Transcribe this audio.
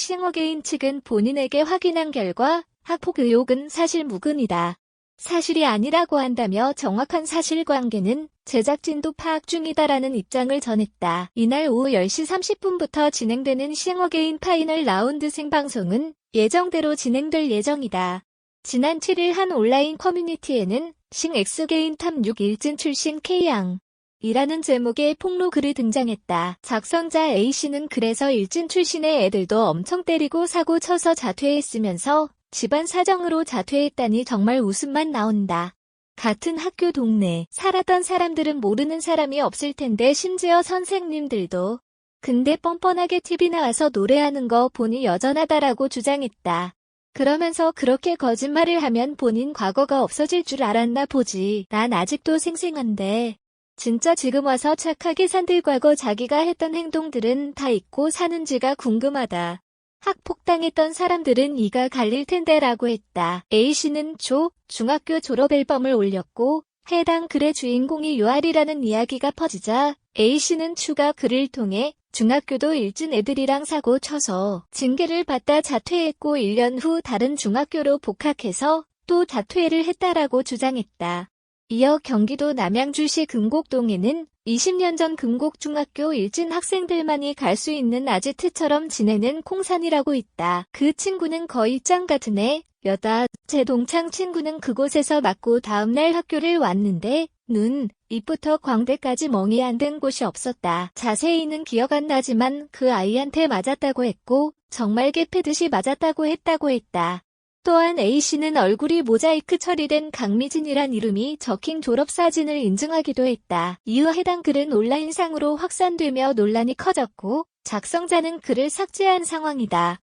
싱어게인 측은 본인에게 확인한 결과 학폭 의혹은 사실 무근이다. 사실이 아니라고 한다며 정확한 사실관계는 제작진도 파악 중이다라는 입장을 전했다. 이날 오후 10시 30분부터 진행되는 싱어게인 파이널 라운드 생방송은 예정대로 진행될 예정이다. 지난 7일 한 온라인 커뮤니티에는 싱 엑스게인 탑 6 일진 출신 K양 이라는 제목의 폭로 글이 등장했다. 작성자 A씨는 그래서 일진 출신의 애들도 엄청 때리고 사고 쳐서 자퇴했으면서 집안 사정으로 자퇴했다니 정말 웃음만 나온다. 같은 학교 동네 살았던 사람들은 모르는 사람이 없을 텐데 심지어 선생님들도 근데 뻔뻔하게 TV 나와서 노래하는 거 보니 여전하다라고 주장했다. 그러면서 그렇게 거짓말을 하면 본인 과거가 없어질 줄 알았나 보지. 난 아직도 생생한데. 진짜 지금 와서 착하게 산들 과거 자기가 했던 행동들은 다 잊고 사는지가 궁금하다. 학폭당했던 사람들은 이가 갈릴 텐데 라고 했다. A씨는 초, 중학교 졸업 앨범을 올렸고 해당 글의 주인공이 유아리라는 이야기가 퍼지자 A씨는 추가 글을 통해 중학교도 일진 애들이랑 사고 쳐서 징계를 받다 자퇴했고 1년 후 다른 중학교로 복학해서 또 자퇴를 했다라고 주장했다. 이어 경기도 남양주시 금곡동에는 20년 전 금곡중학교 일진 학생들만이 갈 수 있는 아지트처럼 지내는 콩산이라고 있다. 그 친구는 거의 짱 같은 애, 여다. 제 동창 친구는 그곳에서 맞고 다음날 학교를 왔는데 눈, 입부터 광대까지 멍이 안 든 곳이 없었다. 자세히는 기억 안 나지만 그 아이한테 맞았다고 했고 정말 개패듯이 맞았다고 했다고 했다. 또한 A씨는 얼굴이 모자이크 처리된 강미진이란 이름이 적힌 졸업사진을 인증하기도 했다. 이후 해당 글은 온라인상으로 확산되며 논란이 커졌고 작성자는 글을 삭제한 상황이다.